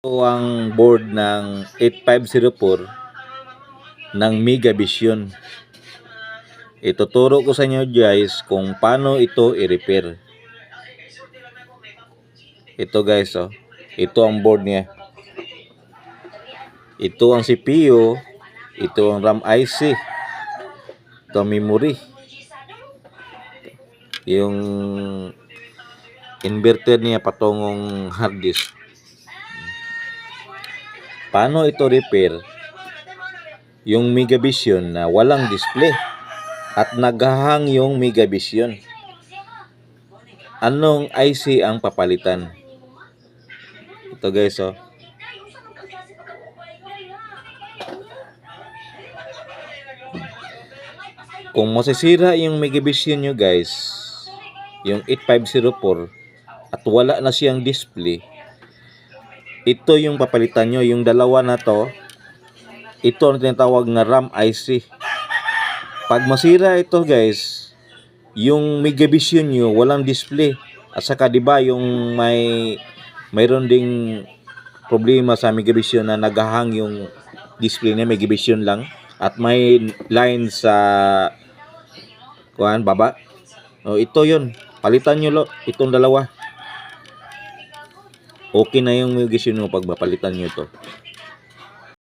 Ito ang board ng 8504 ng Mega Vision. Ituturo ko sa inyo guys kung paano ito i-repair. Ito guys oh. Ito ang board niya. Ito ang CPU. Ito ang RAM IC. Ito ang memory. Yung inverter niya patungong hard disk. Paano ito repair? Yung Megavision na walang display at naghahang yung Megavision. Anong IC ang papalitan? Ito guys oh. Kung masisira yung Megavision nyo guys, yung 8504 at wala na siyang display, ito yung papalitan nyo, yung dalawa na to, ito ang tinatawag na RAM IC. Pag masira ito guys, yung Megavision nyo walang display. At saka 'di ba yung may mayroon ding problema sa Megavision na naghahang yung display niya Megavision lang at may line sa kuan baba. Oh, ito 'yun. Palitan nyo lo itong dalawa. Okay na yung Megavision mo pag mapalitan nyo ito.